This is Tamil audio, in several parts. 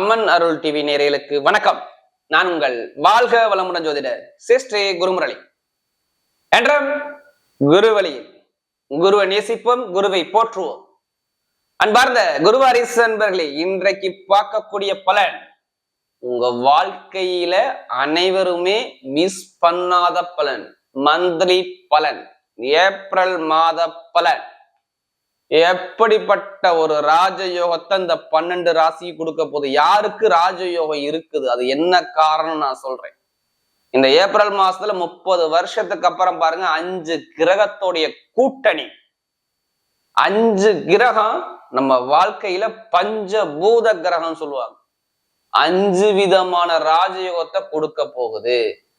அம்மன் அருள் டிவி நேரலுக்கு வணக்கம். நான் உங்கள் வாழ்க வளமுடன் ஜோதிடர் சிஸ்டே குருமுரளி. என்றும் குருவழியில் குருவை நேசிப்போம் குருவை போற்றுவோம். அன்பார்ந்த குருவாரிசு அன்பர்களே இன்றைக்கு பார்க்கக்கூடிய பலன் உங்க வாழ்க்கையில அனைவருமே மிஸ் பண்ணாத பலன் மந்த்லி பலன் ஏப்ரல் மாத பலன். எப்படிப்பட்ட ஒரு ராஜயோகத்தை இந்த பன்னெண்டு ராசிக்கு கொடுக்க போகுது? யாருக்கு ராஜயோகம் இருக்குது? அது என்ன காரணம் நான் சொல்றேன். இந்த ஏப்ரல் மாசத்துல முப்பது வருஷத்துக்கு அப்புறம் பாருங்க அஞ்சு கிரகத்தோடைய கூட்டணி. அஞ்சு கிரகம் நம்ம வாழ்க்கையில பஞ்சபூத கிரகம் சொல்லுவாங்க. அஞ்சு விதமான ராஜயோகத்தை கொடுக்க போகுது.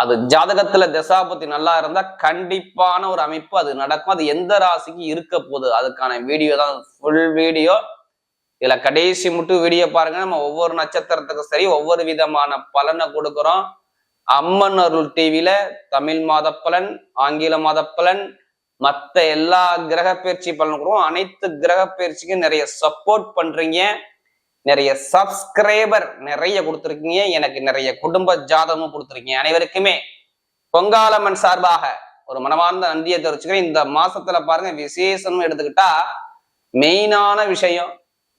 அது ஜாதகத்துல தசாபதி நல்லா இருந்தா கண்டிப்பான ஒரு அமைப்பு அது நடக்கும். அது எந்த ராசிக்கு இருக்க போகுது? அதுக்கான வீடியோ தான். Full video. இதுல கடைசி மட்டும் வீடியோ பாருங்க. நம்ம ஒவ்வொரு நட்சத்திரத்துக்கும் சரி ஒவ்வொரு விதமான பலனை கொடுக்குறோம். அம்மன் அருள் டிவில தமிழ் மாத பலன் ஆங்கில மாத பலன் மற்ற எல்லா கிரக பயிற்சி பலன் கொடுக்கும் அனைத்து கிரக பயிற்சிக்கும் நிறைய சப்போர்ட் பண்றீங்க. நிறைய சப்ஸ்கிரைபர் நிறைய கொடுத்துருக்கீங்க. எனக்கு நிறைய குடும்ப ஜாதகமும் கொடுத்துருக்கீங்க. அனைவருக்குமே பொங்காலம்மன் சார்பாக ஒரு மனமார்ந்த நன்றியை தெரிவிச்சுக்கிறேன். இந்த மாசத்துல பாருங்க விசேஷம்னு எடுத்துக்கிட்டா மெயினான விஷயம்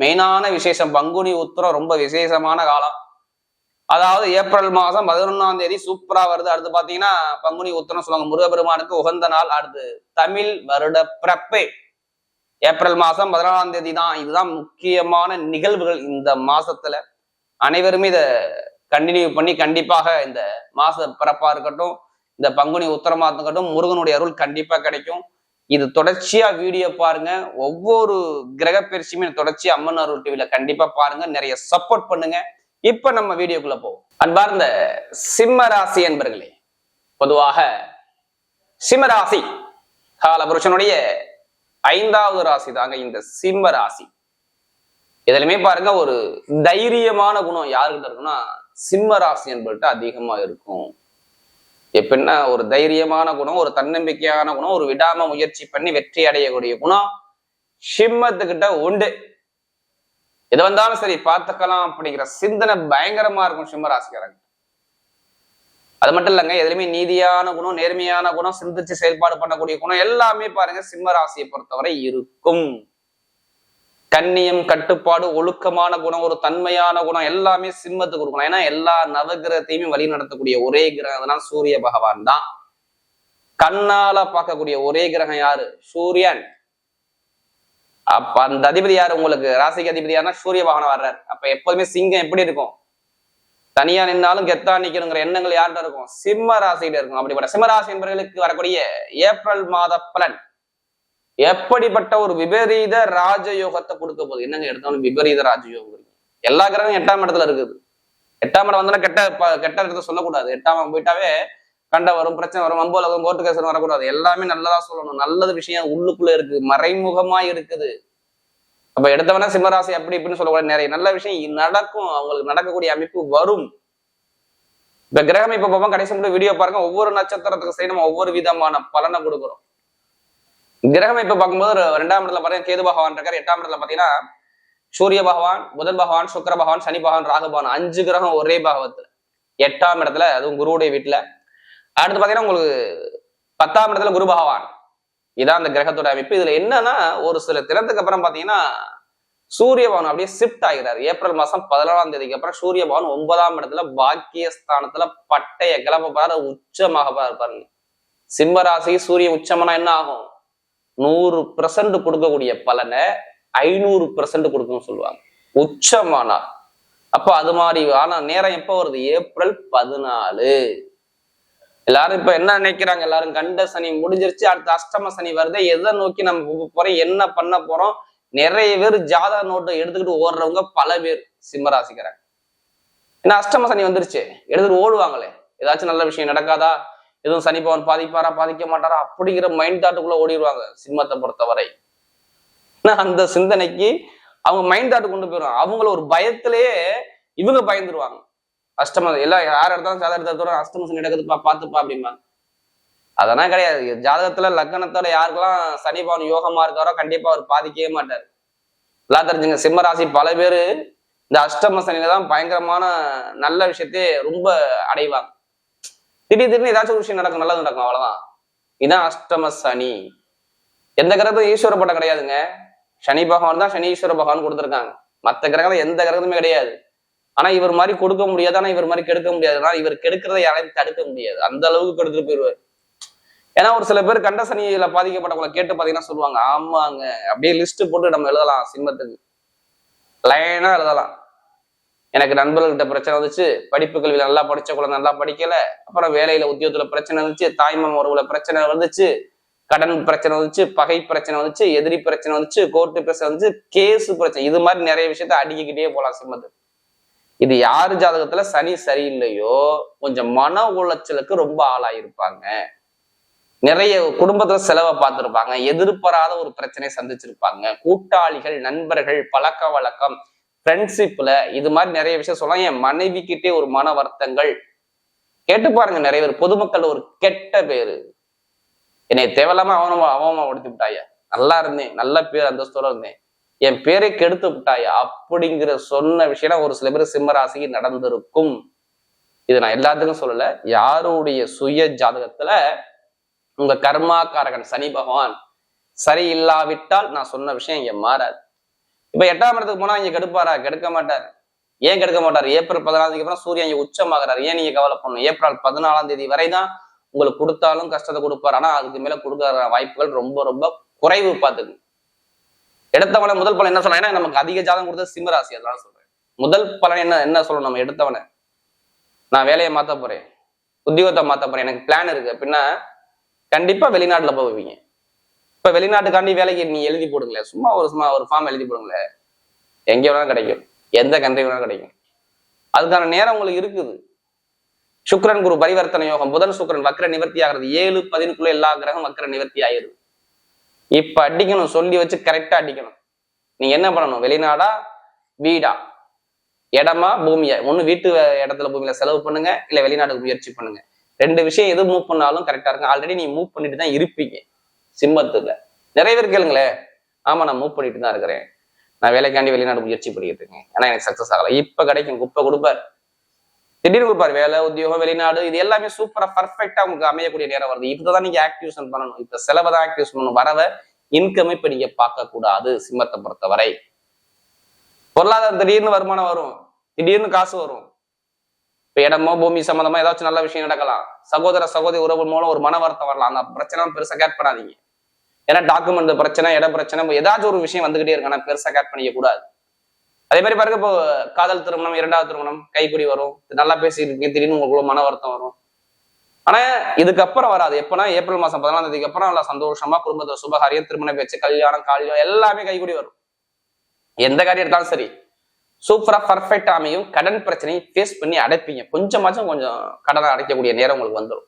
மெயினான விசேஷம். பங்குனி உத்திரம் ரொம்ப விசேஷமான காலம். அதாவது ஏப்ரல் மாதம் பதினொன்னாம் தேதி சூப்பரா வருது. அடுத்து பாத்தீங்கன்னா பங்குனி உத்திரம் சொல்லுவாங்க. முருகபெருமானுக்கு உகந்த நாள். அடுத்து தமிழ் வருட பிறப்பு. ஏப்ரல் மாசம் பதினாலாம் தேதி தான் இதுதான் முக்கியமான நிகழ்வுகள் இந்த மாசத்துல. அனைவருமே இதை கண்டினியூ பண்ணி கண்டிப்பாக இந்த மாச பிறப்பா இருக்கட்டும் இந்த பங்குனி உத்தரமா இருக்கட்டும் முருகனுடைய அருள் கண்டிப்பா கிடைக்கும். இது தொடர்ச்சியா வீடியோ பாருங்க. ஒவ்வொரு கிரக பயிற்சியுமே தொடர்ச்சியா அம்மன் அருள் டிவில கண்டிப்பா பாருங்க. நிறைய சப்போர்ட் பண்ணுங்க. இப்ப நம்ம வீடியோக்குள்ள போவோம். அன்பார்ந்த சிம்ம ராசி என்பர்களே பொதுவாக சிம்மராசி காலபுருஷனுடைய ஐந்தாவது ராசி தாங்க இந்த சிம்ம ராசி. இதுலயுமே பாருங்க ஒரு தைரியமான குணம் யாருக்கிட்ட இருக்குன்னா சிம்ம ராசி என்பது அதிகமா இருக்கும். எப்படின்னா ஒரு தைரியமான குணம் ஒரு தன்னம்பிக்கையான குணம் ஒரு விடாம முயற்சி பண்ணி வெற்றி அடையக்கூடிய குணம் சிம்மத்துக்கிட்ட உண்டு. எது வந்தாலும் சரி பார்த்துக்கலாம் அப்படிங்கிற சிந்தனை பயங்கரமா இருக்கும் சிம்ம ராசிக்காரங்க. அது மட்டும் இல்லைங்க எதுலையுமே நீதியான குணம் நேர்மையான குணம் சிந்திச்சு செயல்பாடு பண்ணக்கூடிய குணம் எல்லாமே பாருங்க சிம்ம ராசியை பொறுத்தவரை இருக்கும். கண்ணியம் கட்டுப்பாடு ஒழுக்கமான குணம் ஒரு தன்மையான குணம் எல்லாமே சிம்மத்துக்கு கொடுக்கணும். ஏன்னா எல்லா நவகிரகத்தையுமே வழி நடத்தக்கூடிய ஒரே கிரகம் தான் சூரிய பகவான் தான். கண்ணால பார்க்கக்கூடிய ஒரே கிரகம் யாரு? சூரியன். அப்ப அந்த அதிபதி யாரு உங்களுக்கு? ராசிக்கு அதிபதி யாருன்னா சூரிய பகவான் வர்றாரு. அப்ப எப்போதுமே சிங்கம் எப்படி இருக்கும்? தனியா நின்னாலும் கெத்தா நிக்கணுங்கிற எண்ணங்கள் யார்கிட்ட இருக்கும்? சிம்ம ராசியில இருக்கும். அப்படிப்பட்ட சிம்ம ராசி என்பவர்களுக்கு வரக்கூடிய ஏப்ரல் மாத பலன். எப்படிப்பட்ட ஒரு விபரீத ராஜயோகத்தை கொடுக்க போகுது? என்னங்க எடுத்தாலும் விபரீத ராஜயோகம் எல்லா கிரகம் எட்டாம் இடத்துல இருக்குது. எட்டாம் இடம் வந்தா கெட்ட கெட்ட இடத்த சொல்லக்கூடாது. எட்டாம் போயிட்டாவே கண்ட வரும் பிரச்சனை வரும் அம்போலகம் கோர்ட்டு கேசன் வரக்கூடாது. எல்லாமே நல்லதா சொல்லணும். நல்லது விஷயம் உள்ளுக்குள்ள இருக்கு. மறைமுகமா இருக்குது. அப்ப எடுத்தவன சிம்மராசி அப்படி இப்படின்னு சொல்லக்கூடிய நிறைய நல்ல விஷயம் நடக்கும். அவங்களுக்கு நடக்கக்கூடிய அமைப்பு வரும். இந்த கிரகம் இப்ப பார்ப்போம் கடைசி மட்டும் வீடியோ பாருங்க. ஒவ்வொரு நட்சத்திரத்துக்கு சரி நம்ம ஒவ்வொரு விதமான பலனை கொடுக்குறோம். கிரகம் இப்ப பார்க்கும்போது ஒரு ரெண்டாம் இடத்துல பாருங்க. கேது பகவான் இருக்காரு. எட்டாம் இடத்துல பாத்தீங்கன்னா சூரிய பகவான் புதன் பகவான் சுக்கர பகவான் சனி பகவான் ராகு பகவான். அஞ்சு கிரகம் ஒரே பாகவத்துல. எட்டாம் இடத்துல அதுவும் குருவுடைய வீட்டுல. அடுத்து பாத்தீங்கன்னா உங்களுக்கு பத்தாம் இடத்துல குரு பகவான். இதான் அந்த கிரகத்தோட அமைப்பு. இதுல என்னன்னா ஒரு சில தினத்துக்கு அப்புறம் பாத்தீங்கன்னா சூரியபகவன் அப்படியே ஷிஃப்ட் ஆகிறாரு. ஏப்ரல் மாசம் பதினாலாம் தேதிக்கு அப்புறம் சூரியபவன் ஒன்பதாம் இடத்துல பாக்கியஸ்தானத்துல பட்டைய கிளம்ப பாரு உச்சமாக பாருங்க சிம்ம ராசி சூரிய உச்சமனா என்ன ஆகும்? நூறு பெர்சன்ட் கொடுக்கக்கூடிய பலனை ஐநூறு பெர்சன்ட் கொடுக்கும்னு சொல்லுவாங்க. உச்சமானார் அப்ப அது மாதிரி ஆனா நேரம் எப்ப வருது? ஏப்ரல் பதினாலு. எல்லாரும் இப்ப என்ன நினைக்கிறாங்க? எல்லாரும் கண்ட சனி முடிஞ்சிருச்சு அடுத்து அஷ்டம சனி வருது. எதை நோக்கி நம்ம போறோம்? என்ன பண்ண போறோம்? நிறைய பேர் ஜாதக நோட்டை எடுத்துக்கிட்டு ஓடுறவங்க பல பேர் சிம்மராசிக்கிறாங்க ஏன்னா அஷ்டம சனி வந்துருச்சு. எடுத்துட்டு ஓடுவாங்களே. ஏதாச்சும் நல்ல விஷயம் நடக்காதா? எதுவும் சனி பவன் பாதிப்பாரா? பாதிக்க மாட்டாரா? அப்படிங்கிற மைண்ட் தாட்டுக்குள்ள ஓடிடுவாங்க சிம்மத்தை பொறுத்தவரை. ஏன்னா அந்த சிந்தனைக்கு அவங்க மைண்ட் தாட்டு கொண்டு போயிடுவாங்க. அவங்கள ஒரு பயத்திலேயே இவங்க பயந்துருவாங்க. அஷ்டம எல்லாம் யார் எடுத்தாலும் சாதாரண எடுத்தாலும் அஷ்டமசனி நடக்குதுப்பா பாத்துப்பா அப்படிம்பாங்க அதெல்லாம் கிடையாது. ஜாதகத்துல லக்னத்தோட யாருக்கெல்லாம் சனி பவன் யோகமா இருக்காரோ கண்டிப்பா அவர் பாதிக்கவே மாட்டார். எல்லாம் தெரிஞ்சுங்க. சிம்ம ராசி பல பேரு இந்த அஷ்டம சனியில தான் பயங்கரமான நல்ல விஷயத்தையே ரொம்ப அடைவாங்க. திடீர் திடீர்னு ஏதாச்சும் ஒரு விஷயம் நடக்கும் நல்லது நடக்கும் அவ்வளவுதான். இதான் அஷ்டம சனி. எந்த கிரகத்தும் ஈஸ்வர படம் கிடையாதுங்க. சனி பகவான் தான் சனி ஈஸ்வர பகவான் கொடுத்துருக்காங்க. மற்ற கிரகம் எந்த கிரகத்துமே கிடையாது. ஆனா இவர் மாதிரி கொடுக்க முடியாது ஆனா இவர் மாதிரி கெடுக்க முடியாது. ஆனா இவர் கெடுக்கிறத யாரையும் தடுக்க முடியாது. அந்த அளவுக்கு கெடுத்துட்டு போயிருவாரு. ஏன்னா ஒரு சில பேர் கண்ட சனியில பாதிக்கப்பட்டவங்களை கேட்டு பாத்தீங்கன்னா சொல்லுவாங்க ஆமாங்க. அப்படியே லிஸ்ட் போட்டு நம்ம எழுதலாம் சிம்மத்துக்கு. லைனா எழுதலாம். எனக்கு நண்பர்கள்கிட்ட பிரச்சனை வந்துச்சு படிப்பு கல்வியில நல்லா படிச்ச குழந்தை நல்லா படிக்கல அப்புறம் வேலையில உத்தியோகத்துல பிரச்சனை வந்துச்சு தாய்மாம உறவுல பிரச்சனை வந்துச்சு கடன் பிரச்சனை வந்துச்சு பகை பிரச்சனை வந்துச்சு எதிரி பிரச்சனை வந்துச்சு கோர்ட்டு பிரச்சனை வந்துச்சு கேஸ் பிரச்சனை. இது மாதிரி நிறைய விஷயத்த அடிக்கிட்டே போலாம் சிம்மத்துக்கு. இது யாரு ஜாதகத்துல சனி சரியில்லையோ கொஞ்சம் மன உளைச்சலுக்கு ரொம்ப ஆளாயிருப்பாங்க. நிறைய குடும்பத்துல செலவை பார்த்திருப்பாங்க. எதிர்பாராத ஒரு பிரச்சனையை சந்திச்சிருப்பாங்க. கூட்டாளிகள் நண்பர்கள் பழக்க வழக்கம் ஃப்ரெண்ட்ஷிப்ல இது மாதிரி நிறைய விஷயம் சொல்லலாம். என் மனைவி கிட்டே ஒரு மன வருத்தங்கள். கேட்டு பாருங்க நிறைய பேர். பொதுமக்கள் ஒரு கெட்ட பேரு. என்னை தேவையில்லாம அவனமா அவமானப்படுத்தி விட்டாயா நல்லா இருந்தேன். நல்ல பேர் அந்தஸ்தோட இருந்தேன். என் பேரை கெடுத்து விட்டாய் அப்படிங்கிற சொன்ன விஷயம் ஒரு சில பேர் சிம்ம ராசிக்கு நடந்திருக்கும். இது நான் எல்லாத்துக்கும் சொல்லல. யாருடைய சுய ஜாதகத்துல உங்க கர்மாக்காரகன் சனி பகவான் சரி இல்லாவிட்டால் நான் சொன்ன விஷயம் இங்க மாறாது. இப்ப எட்டாம் இடத்துக்கு போனா இங்க கெடுப்பாரா? கெடுக்க மாட்டார். ஏன் கெடுக்க மாட்டார்? ஏப்ரல் பதினாலாம் அப்புறம் சூரியன் இங்க உச்சமாகிறார். ஏன் நீங்க கவலை பண்ணணும் ஏப்ரல் பதினாலாம் தேதி வரை தான் உங்களுக்கு கொடுத்தாலும் கஷ்டத்தை கொடுப்பார். ஆனா அதுக்கு மேல கொடுக்கற வாய்ப்புகள் ரொம்ப ரொம்ப குறைவு பார்த்துக்கணும் எடுத்தவனை முதல் பலன் என்ன சொல்லலாம் ஏன்னா நமக்கு அதிக ஜாதகம் கொடுத்தது சிம்மராசி அதெல்லாம் சொல்றேன். முதல் பலன் என்ன என்ன சொல்லணும் நம்ம எடுத்தவனை? நான் வேலையை மாத்த போறேன். உத்தியோகத்தை மாத்த போறேன். எனக்கு பிளான் இருக்கு. அப்படின்னா கண்டிப்பா வெளிநாட்டுல போவீங்க. இப்ப வெளிநாட்டுக்காண்டி வேலைக்கு நீ எழுதி போடுங்களேன் சும்மா ஒரு சும்மா ஒரு ஃபார்ம் எழுதி போடுங்களேன் எங்க வேணாலும் கிடைக்கும். எந்த கண்ட்ரி வேணாலும் கிடைக்கும். அதுக்கான நேரம் உங்களுக்கு இருக்குது. சுக்ரன் குரு பரிவர்த்தனை யோகம். புதன் சுக்கிரன் வக்கர நிவர்த்தி ஆகிறது. ஏழு பதினுக்குள்ள எல்லா கிரகம் வக்கர நிவர்த்தி ஆயிருது இப்ப அடிக்கணும் சொல்லி வச்சு கரெக்டா அடிக்கணும். நீங்க என்ன பண்ணணும்? வெளிநாடா வீடா? இடமா பூமியா? ஒண்ணு வீட்டு இடத்துல பூமியில செலவு பண்ணுங்க இல்ல வெளிநாட்டுக்கு முயற்சி பண்ணுங்க. ரெண்டு விஷயம் எது மூவ் பண்ணாலும் கரெக்டா இருக்கும். ஆல்ரெடி நீ மூவ் பண்ணிட்டு தான் இருப்பீங்க சிம்மத்துல. நிறைய பேர் கேளுங்களேன் ஆமா நான் மூவ் பண்ணிட்டு தான் இருக்கிறேன். நான் வேலைக்காண்டி வெளிநாடு முயற்சி பண்ணிட்டு இருக்கேன். ஆனா எனக்கு சக்சஸ் ஆகல. இப்ப கிடைக்கும் குப்பை கொடுப்பார். திடீர்னு கொடுப்பாரு வேலை உத்தியோகம் வெளிநாடு இது எல்லாமே சூப்பரா பர்ஃபெக்டா உங்களுக்கு அமையக்கூடிய நேரம் வருது. இப்பதான் நீங்க ஆக்டிவேஷன் பண்ணணும். இப்ப செலவை தான் ஆக்டிவேஷன் பண்ணணும். வரவ இன்கம் இப்ப நீங்க பார்க்க கூடாது சிம்மத்தை பொறுத்தவரை. பொருளாதாரம் திடீர்னு வருமானம் வரும். திடீர்னு காசு வரும். இப்ப இடமோ பூமி சம்பந்தமா ஏதாச்சும் நல்ல விஷயம் நடக்கலாம். சகோதர சகோதரி உறவு மூலம் ஒரு மன வருத்தம் வரலாம். அந்த பிரச்சனை பெருசா கேட் பண்ணாதீங்க. ஏன்னா டாக்குமெண்ட் பிரச்சனை இட பிரச்சனை ஏதாச்சும் ஒரு விஷயம் வந்துகிட்டே இருக்கு ஆனா பெருசா கேட் பண்ணிக்க கூடாது. அதே மாதிரி பாருங்க இப்போ காதல் திருமணம் இரண்டாவது திருமணம் கைக்குடி வரும். நல்லா பேசிட்டு இருக்கீங்க திடீர்னு உங்களுக்குள்ள மன வருத்தம் வரும். ஆனா இதுக்கப்புறம் வராது. எப்பனா ஏப்ரல் மாசம் பதினாலாம் தேதிக்கு அப்புறம் நல்லா சந்தோஷமா குடும்பத்தை சுபகாரியம் திருமண பேச்சு கல்யாணம் காலியம் எல்லாமே கைக்குடி வரும். எந்த காரியம் எடுத்தாலும் சரி. சூப்பரா பர்ஃபெக்ட் அமையும். கடன் பிரச்சனையை ஃபேஸ் பண்ணி அடைப்பீங்க. கொஞ்சமாச்சும் கொஞ்சம் கடனை அடைக்கக்கூடிய நேரம் உங்களுக்கு வந்துடும்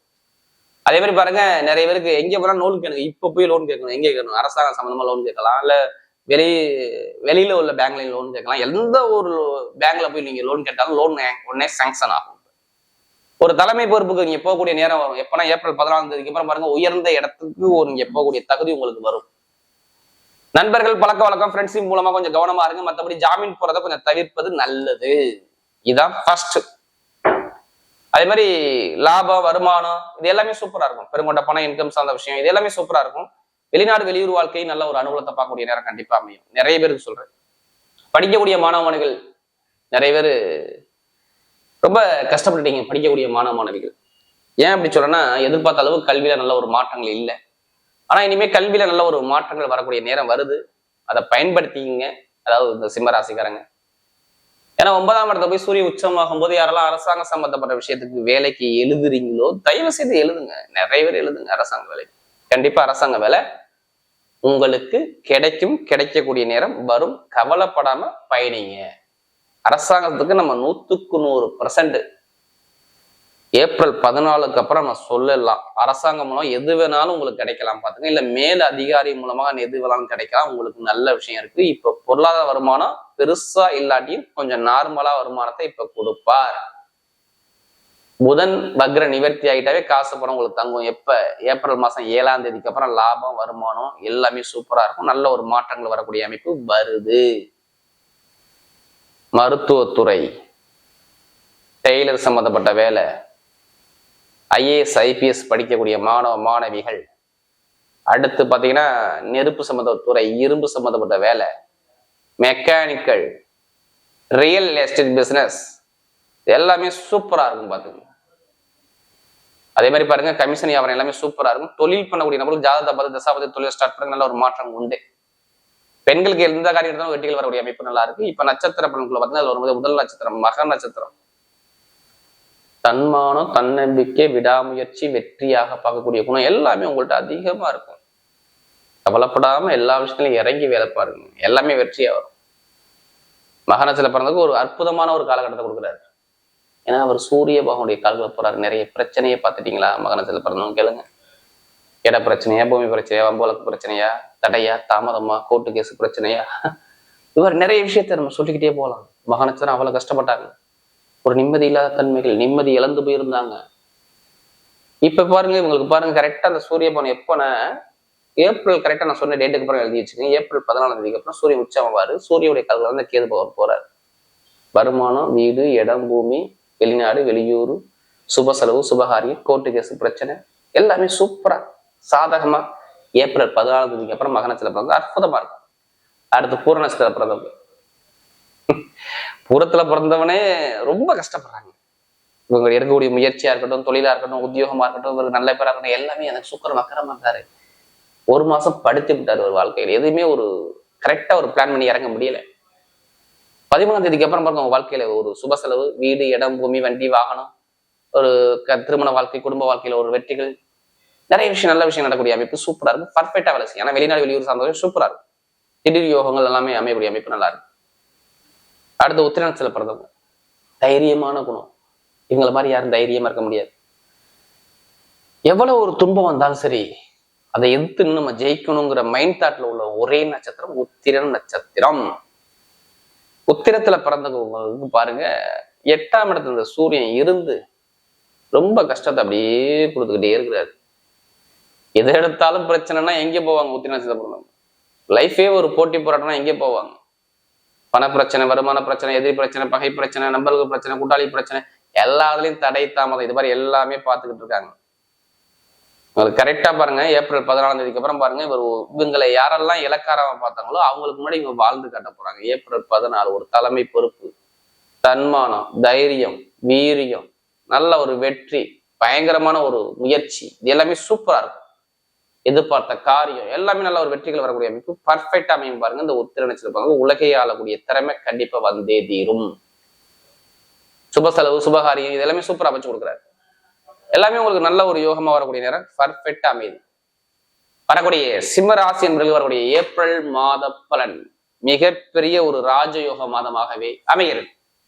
அதே மாதிரி பாருங்க நிறைய பேருக்கு எங்க போனா லோன் கேட்கணும் இப்ப போய் லோன் கேட்கணும். எங்க கேட்கணும்? அரசாங்கம் சம்பந்தமா லோன் கேட்கலாம். இல்ல வெளி வெளியில உள்ள பேங்க்ல லோன் கேட்கலாம். எந்த ஒரு பேங்க்ல போய் நீங்க லோன் கேட்டாலும் லோன் உடனே சாங்ஷன் ஆகும். ஒரு தலைமை பொறுப்புக்கு நீங்க போகக்கூடிய நேரம் வரும். எப்பனா ஏப்ரல் பதினாலாம் தேதிக்கு அப்புறம் பாருங்க உயர்ந்த இடத்துக்கு ஒரு நீங்க போகக்கூடிய தகுதி உங்களுக்கு வரும். நண்பர்கள் பழக்க வழக்கம் ஃப்ரெண்ட்ஷிப் மூலமா கொஞ்சம் கவனமா இருங்க. மற்றபடி ஜாமீன் போறதை கொஞ்சம் தவிர்ப்பது நல்லது. இதுதான் ஃபர்ஸ்ட் அதே மாதிரி லாபம் வருமானம் இது எல்லாமே சூப்பரா இருக்கும். பெருங்கொண்ட பணம் இன்கம் சார்ந்த விஷயம் இது எல்லாமே சூப்பரா இருக்கும். வெளிநாடு வெளியூர் வாழ்க்கை நல்ல ஒரு அனுகூலத்தை பார்க்கக்கூடிய நேரம் கண்டிப்பா அமையும். நிறைய பேருக்கு சொல்றேன் படிக்கக்கூடிய மாணவ நிறைய பேர் ரொம்ப கஷ்டப்பட்டுட்டீங்க படிக்கக்கூடிய மாணவ மாணவிகள். ஏன் அப்படி சொல்றேன்னா எதிர்பார்த்த அளவு கல்வியில நல்ல ஒரு மாற்றங்கள் இல்லை. ஆனா இனிமே கல்வியில நல்ல ஒரு மாற்றங்கள் வரக்கூடிய நேரம் வருது. அதை பயன்படுத்திக்கிங்க. அதாவது இந்த சிம்மராசிக்காரங்க. ஏன்னா ஒன்பதாம் இடத்துல போய் சூரிய உச்சமாகும் போது யாரெல்லாம் அரசாங்கம் சம்பந்தப்பட்ட விஷயத்துக்கு வேலைக்கு எழுதுறீங்களோ தயவு செய்து எழுதுங்க. நிறைய பேர் எழுதுங்க அரசாங்க வேலைக்கு. கண்டிப்பா அரசாங்க வேலை. உங்களுக்கு கிடைக்கும் கிடைக்கக்கூடிய நேரம் வரும். கவலைப்படாம பயணிங்க. அரசாங்கத்துக்கு நம்ம நூத்துக்கு நூறு பர்சன்ட் ஏப்ரல் பதினாலுக்கு அப்புறம் நம்ம சொல்லலாம். அரசாங்கம் மூலம் எது வேணாலும் உங்களுக்கு கிடைக்கலாம் பாத்துங்க இல்ல மேல் அதிகாரி மூலமாக எது வேணாலும் கிடைக்கலாம். உங்களுக்கு நல்ல விஷயம் இருக்கு. இப்ப பொருளாதார வருமானம் பெருசா இல்லாட்டியும் கொஞ்சம் நார்மலா வருமானத்தை இப்ப கொடுப்பார். புதன் வக்ர நிவர்த்தி ஆகிட்டாவே காசு பணம் உங்களுக்கு தங்கும். எப்போ? ஏப்ரல் மாதம் ஏழாம் தேதிக்கு அப்புறம் லாபம் வருமானம் எல்லாமே சூப்பராக இருக்கும். நல்ல ஒரு மாற்றங்கள் வரக்கூடிய அமைப்பு வருது. மருத்துவத்துறை. டெய்லர் சம்பந்தப்பட்ட வேலை. ஐஏஎஸ் ஐபிஎஸ் படிக்கக்கூடிய மாணவ மாணவிகள். அடுத்து பார்த்தீங்கன்னா நெருப்பு சம்மந்த துறை இரும்பு சம்பந்தப்பட்ட வேலை. மெக்கானிக்கல் ரியல் எஸ்டேட் பிஸ்னஸ் எல்லாமே சூப்பராக இருக்கும் பார்த்துங்க அதே மாதிரி பாருங்க கமிஷன் வியாபாரம் எல்லாமே சூப்பரா இருக்கும். தொழில் பண்ணக்கூடிய நபர்கள் ஜாதகத்தை பார்த்து தசாபதி தொழில் ஸ்டார்ட் பண்ணுங்க நல்ல ஒரு மாற்றம் உண்டு. பெண்களுக்கு எந்த காரியம் இருந்தாலும் வெற்றிகள் வரக்கூடிய அமைப்பு நல்லா இருக்கு. இப்ப நட்சத்திர பலன்களை பார்த்தீங்கன்னா வரும்போது முதல் நட்சத்திரம் மக நட்சத்திரம். தன்மானம் தன்னம்பிக்கை விடாமுயற்சி வெற்றியாக பார்க்கக்கூடிய குணம் எல்லாமே உங்கள்ட்ட அதிகமா இருக்கும். கவலைப்படாம எல்லா விஷயத்திலையும் இறங்கி வேலை பாருங்க. எல்லாமே வெற்றியா வரும். மகனத்துல பிறந்ததுக்கு ஒரு அற்புதமான ஒரு காலகட்டத்தை கொடுக்குறாரு. ஏன்னா அவர் சூரிய பகவனுடைய கால்கள் போறாரு. நிறைய பிரச்சனையை பார்த்துட்டீங்களா? மகனத்தில் பிறந்தவங்க? கேளுங்க. இட பிரச்சனையா பூமி பிரச்சனையா வம்போலக்கு பிரச்சனையா தடையா தாமதமா கோர்ட்டு கேஸ் பிரச்சனையா? இவர் நிறைய விஷயத்த நம்ம சொல்லிக்கிட்டே போகலாம். மகனச்சரம் அவ்வளவு கஷ்டப்பட்டாங்க. ஒரு நிம்மதி இல்லாத தன்மைகள் நிம்மதி இழந்து போயிருந்தாங்க. இப்ப பாருங்க இவங்களுக்கு பாருங்க கரெக்டா அந்த சூரிய பவன் எப்போனா ஏப்ரல் கரெக்டா நான் சொன்ன டேட்டுக்கு அப்புறம் எழுதி வச்சுக்கோங்க. ஏப்ரல் பதினாலாம் தேதிக்கு அப்புறம் சூரியன் உச்சமாவாரு. சூரியனுடைய கால்கள் வந்து கேது பவர் போறாரு. வருமானம் வீடு இடம் பூமி வெளிநாடு வெளியூர் சுப செலவு சுபகாரியம் கோர்ட்டு கேஸ் பிரச்சனை எல்லாமே சூப்பரா சாதகமா ஏப்ரல் பதினாலாம் தேதிக்கு அப்புறம் மகனத்துல பிறந்த அற்புதமா இருக்கும். அடுத்து பூரணத்துல பிறந்தவங்க. பூரத்துல பிறந்தவனே ரொம்ப கஷ்டப்படுறாங்க. இவங்க எடுக்கக்கூடிய முயற்சியா இருக்கட்டும் தொழிலா இருக்கட்டும் உத்தியோகமா இருக்கட்டும் இவருக்கு நல்ல பேரா இருக்கட்டும் எல்லாமே எனக்கு சுக்கரம் மக்கரமா இருந்தாரு ஒரு மாசம் படுத்து விட்டாரு ஒரு வாழ்க்கையில. எதுவுமே ஒரு கரெக்டா ஒரு பிளான் பண்ணி இறங்க முடியல. பதிமூணாம் தேதிக்கு அப்புறம் பாருங்க உங்க வாழ்க்கையில ஒரு சுப செலவு வீடு இடம் பூமி வண்டி வாகனம் ஒரு க- திருமண வாழ்க்கை குடும்ப வாழ்க்கையில ஒரு வெற்றிகள். நிறைய விஷயம் நல்ல விஷயம் நடக்கக்கூடிய அமைப்பு சூப்பரா இருக்கும். பர்ஃபெக்டா வேலை செய்யும். வெளிநாடு வெளியூர் சார்ந்தவங்க சூப்பரா இருக்கும். திடீர் யோகங்கள் எல்லாமே அமையக்கூடிய அமைப்பு நல்லா இருக்கும். அடுத்து உத்திரநட்சத்திர பிறந்தவங்க. தைரியமான குணம். இவங்கள மாதிரி யாரும் தைரியமா இருக்க முடியாது. எவ்வளவு ஒரு துன்பம் வந்தாலும் சரி அதை எதிர்த்து நம்ம ஜெயிக்கணுங்கிற மைண்ட் தாட்ல உள்ள ஒரே நட்சத்திரம் உத்திரன் நட்சத்திரம். உத்திரத்துல பிறந்தவங்களுக்கு பாருங்க எட்டாம் இடத்துல இந்த சூரியன் இருந்து ரொம்ப கஷ்டத்தை அப்படியே கொடுத்துக்கிட்டே இருக்கிறாரு. எதை எடுத்தாலும் பிரச்சனைனா எங்கே போவாங்க உத்திர நட்சத்திரம் லைஃபே ஒரு போட்டி போராட்டம்னா எங்கே போவாங்க? பண பிரச்சனை வருமான பிரச்சனை எதிரி பிரச்சனை பகை பிரச்சனை நம்பர்கள் பிரச்சனை கூட்டாளி பிரச்சனை எல்லாத்துலயும் தடை தாமதம். இது மாதிரி எல்லாமே பார்த்துக்கிட்டு இருக்காங்க. உங்களுக்கு கரெக்டா பாருங்க ஏப்ரல் பதினாலாம் தேதிக்கு அப்புறம் பாருங்க இவர் இவங்களை யாரெல்லாம் இலக்காரமாக பார்த்தாங்களோ அவங்களுக்கு முன்னாடி இவங்க வாழ்ந்து காட்ட போறாங்க. ஏப்ரல் பதினாலு ஒரு தலைமை பொறுப்பு தன்மானம் தைரியம் வீரியம் நல்ல ஒரு வெற்றி பயங்கரமான ஒரு முயற்சி இது எல்லாமே சூப்பரா இருக்கும். எதிர்பார்த்த காரியம் எல்லாமே நல்ல ஒரு வெற்றிகள் வரக்கூடிய அமைப்பு பர்ஃபெக்ட் அமையும் பாருங்க. இந்த உத்திர நட்சத்திரம் உலகை ஆளக்கூடிய திறமை கண்டிப்பா வந்தே தீரும். சுப செலவு சுபகாரியம் இது எல்லாமே சூப்பரா அமைச்சு கொடுக்குறாரு. எல்லாமே உங்களுக்கு நல்ல ஒரு யோகமா வரக்கூடிய நேரம். பர்ஃபெக்ட் அமைதி வரக்கூடிய சிம்ம ராசி என்பது வரக்கூடிய ஏப்ரல் மாத பலன் மிகப்பெரிய ஒரு ராஜயோக மாதமாகவே அமைகிறது.